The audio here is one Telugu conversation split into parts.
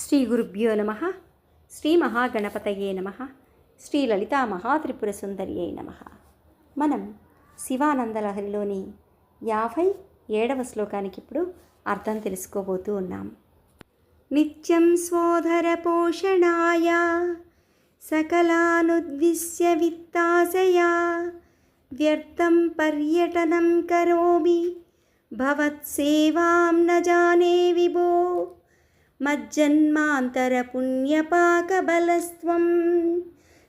శ్రీ గురుభ్యో నమ శ్రీ మహాగణపతయే నమ శ్రీ లలితా మహాత్రిపుర సుందర్యై నమ మనం శివానందలహరిలోని యాభై ఏడవ శ్లోకానికి ఇప్పుడు అర్థం తెలుసుకోబోతూ ఉన్నాం. నిత్యం స్వోధర పోషణాయ సకలానుద్దిశ్య విత్తాశయా వ్యర్థం పర్యటనం కరోమి భవత్సేవాం న జానే విభో మజ్జన్మాంతరపుణ్యపాకబలస్త్వం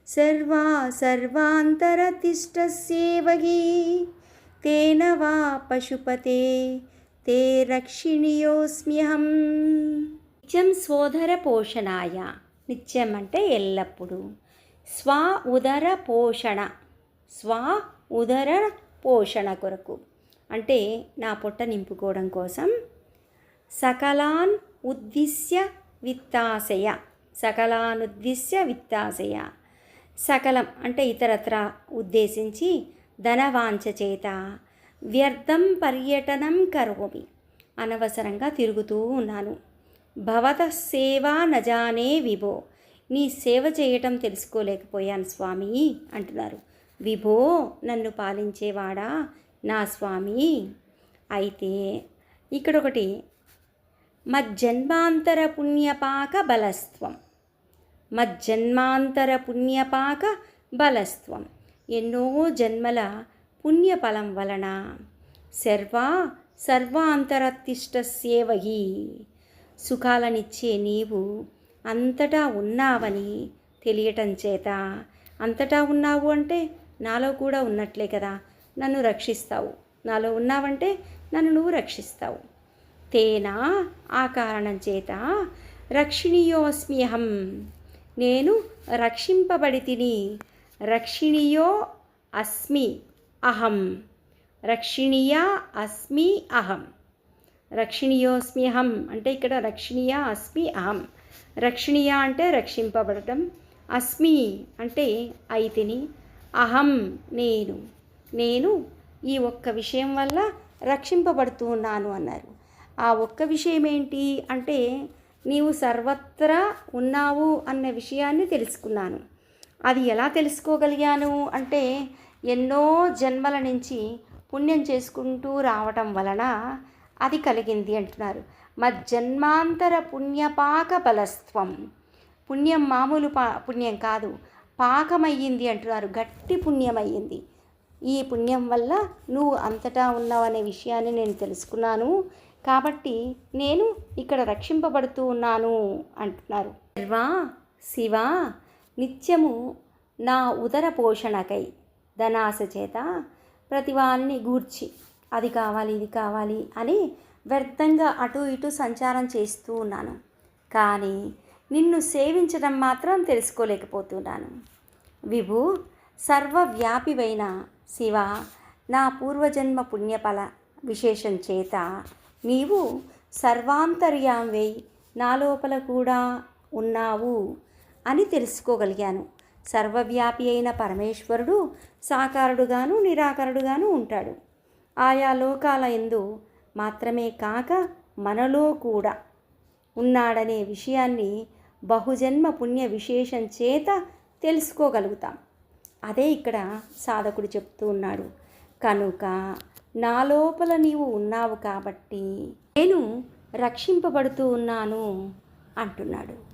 సర్వా సర్వాంతరతిష్టస్యేవగి తేన వా పశుపతే తే రక్షిణియోస్మ్యహం నిత్యం సోదర పోషణాయ నిత్యం అంటే ఎల్లప్పుడూ. స్వ ఉదర పోషణ స్వ ఉదర పోషణ కొరకు. అంటే నా పొట్ట నింపుకోవడం కోసం సకలాన్ ఉద్దిశ్య విత్తాశయ సకలానుద్దిశ్య విత్తాశయ సకలం అంటే ఇతరత్ర ఉద్దేశించి ధనవాంఛ చేత వ్యర్థం పర్యటనం కరోమి అనవసరంగా తిరుగుతూ ఉన్నాను భవత సేవా నజానే విభో నీ సేవ చేయటం తెలుసుకోలేకపోయాను స్వామి అంటున్నారు విభో నన్ను పాలించేవాడా నా స్వామి అయితే ఇక్కడొకటి మజ్జన్మాంతర పుణ్యపాక బలస్త్వం. మజ్జన్మాంతర పుణ్యపాక బలస్త్వం ఎన్నో జన్మల పుణ్యఫలం వలన సర్వా సర్వాంతరతిష్ట సుఖాలనిచ్చే నీవు అంతటా ఉన్నావని తెలియటం చేత అంతటా ఉన్నావు అంటే నాలో కూడా ఉన్నట్లే కదా నన్ను రక్షిస్తావు. నాలో ఉన్నావంటే నన్ను నువ్వు రక్షిస్తావు. తేనా? ఆ కారణం చేత రక్షిణీయోస్మ్యహం నేను రక్షింపబడి తిని రక్షిణీయో అస్మి అహం. రక్షిణీయా అస్మి అహం. రక్షిణీయోస్మ్యహం అంటే ఇక్కడ రక్షిణీయా అస్మి అహం. రక్షిణీయ అంటే రక్షింపబడటం అస్మి అంటే అయితిని అహం నేను. నేను ఈ ఒక్క విషయం వల్ల రక్షింపబడుతూ ఉన్నాను అన్నారు. ఆ ఒక్క విషయం ఏంటి అంటే నీవు సర్వత్రా ఉన్నావు అన్న విషయాన్ని తెలుసుకున్నాను. అది ఎలా తెలుసుకోగలిగాను అంటే ఎన్నో జన్మల నుంచి పుణ్యం చేసుకుంటూ రావటం వలన అది కలిగింది అంటున్నారు. మజ్జన్మాంతర పుణ్యపాక బలస్త్వం. పుణ్యం మామూలు పా పుణ్యం కాదు పాకమయ్యింది అంటున్నారు. గట్టి పుణ్యమయ్యింది. ఈ పుణ్యం వల్ల నువ్వు అంతటా ఉన్నావు అనే విషయాన్ని నేను తెలుసుకున్నాను. కాబట్టి నేను ఇక్కడ రక్షింపబడుతూ ఉన్నాను అంటున్నారు. శర్వా శివ నిత్యము నా ఉదర పోషణకై ధనాశ చేత ప్రతివాన్ని గూర్చి అది కావాలి ఇది కావాలి అని వ్యర్థంగా అటు ఇటు సంచారం చేస్తూ ఉన్నాను. కానీ నిన్ను సేవించడం మాత్రం తెలుసుకోలేకపోతున్నాను. విభు సర్వవ్యాపివైన శివ నా పూర్వజన్మ పుణ్యఫల విశేషం చేత నీవు సర్వాంతర్యాంవై నా లోపల కూడా ఉన్నావు అని తెలుసుకోగలిగాను. సర్వవ్యాపి అయిన పరమేశ్వరుడు సాకారుడుగాను నిరాకారుడుగాను ఉంటాడు. ఆయా లోకాల ఎందు మాత్రమే కాక మనలో కూడా ఉన్నాడనే విషయాన్ని బహుజన్మ పుణ్య విశేషం చేత తెలుసుకోగలుగుతాం. అదే ఇక్కడ సాధకుడు చెప్తూ ఉన్నాడు. కనుక నా లోపల నీవు ఉన్నావు కాబట్టి నేను రక్షింపబడుతూ ఉన్నాను అంటున్నాడు.